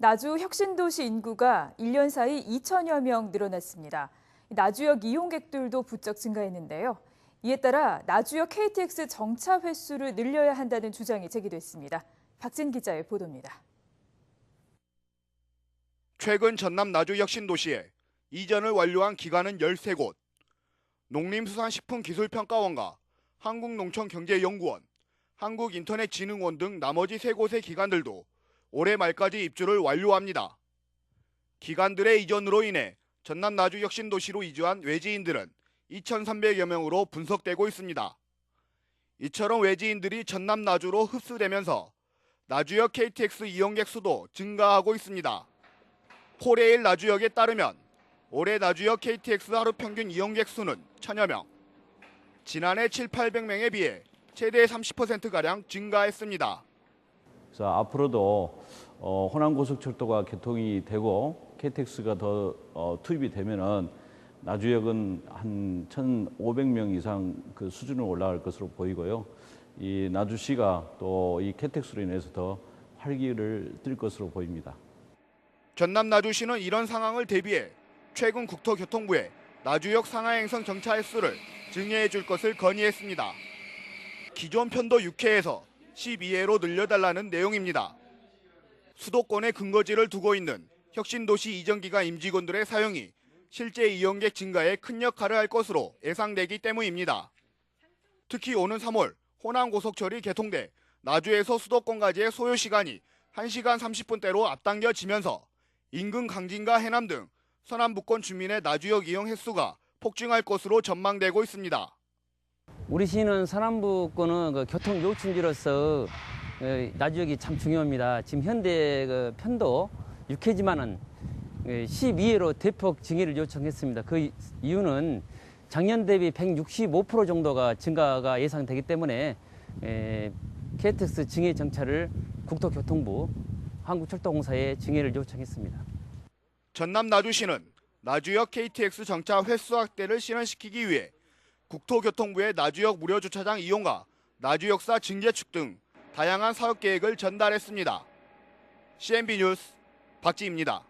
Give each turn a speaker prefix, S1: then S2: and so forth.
S1: 나주 혁신도시 인구가 1년 사이 2천여 명 늘어났습니다. 나주역 이용객들도 부쩍 증가했는데요. 이에 따라 나주역 KTX 정차 횟수를 늘려야 한다는 주장이 제기됐습니다. 박진 기자의 보도입니다.
S2: 최근 전남 나주 혁신도시에 이전을 완료한 기관은 13곳, 농림수산식품기술평가원과 한국농촌경제연구원, 한국인터넷진흥원 등 나머지 3곳의 기관들도 올해 말까지 입주를 완료합니다. 기관들의 이전으로 인해 전남 나주 혁신 도시로 이주한 외지인들은 2,300여 명으로 분석되고 있습니다. 이처럼 외지인들이 전남 나주로 흡수되면서 나주역 KTX 이용객 수도 증가하고 있습니다. 포레일 나주역에 따르면 올해 나주역 KTX 하루 평균 이용객 수는 천여 명. 지난해 7, 800명에 비해 최대 30%가량 증가했습니다.
S3: 그래서 앞으로도 어, 호남 고속철도가 개통이 되고 KTX가 더 어, 투입이 되면은 나주역은 한 1,500명 이상 그 수준으로 올라갈 것으로 보이고요. 이 나주시가 또 이 KTX로 인해서 더 활기를 띨 것으로 보입니다.
S2: 전남 나주시는 이런 상황을 대비해 최근 국토교통부에 나주역 상하행성 정차 횟수를 증해해 줄 것을 건의했습니다. 기존 편도 6회에서 12회로 늘려달라는 내용입니다. 수도권에 근거지를 두고 있는 혁신도시 이전기관 임직원들의 사용이 실제 이용객 증가에 큰 역할을 할 것으로 예상되기 때문입니다. 특히 오는 3월 호남 고속철이 개통돼 나주에서 수도권까지의 소요 시간이 1시간 30분대로 앞당겨지면서 인근 강진과 해남 등 서남북권 주민의 나주역 이용 횟수가 폭증할 것으로 전망되고 있습니다.
S4: 우리 시는 서남부권은 그 교통 요충지로서 어, 나주역이 참 중요합니다. 지금 현대 그 편도 6회지만은 12회로 대폭 증해를 요청했습니다. 그 이유는 작년 대비 165% 정도가 증가가 예상되기 때문에 에, KTX 증해 정차를 국토교통부 한국철도공사에 증해를 요청했습니다.
S2: 전남 나주시는 나주역 KTX 정차 횟수 확대를 실현시키기 위해 국토교통부의 나주역 무료 주차장 이용과 나주역사 증개축 등 다양한 사업 계획을 전달했습니다. CNB 뉴스 박지입니다.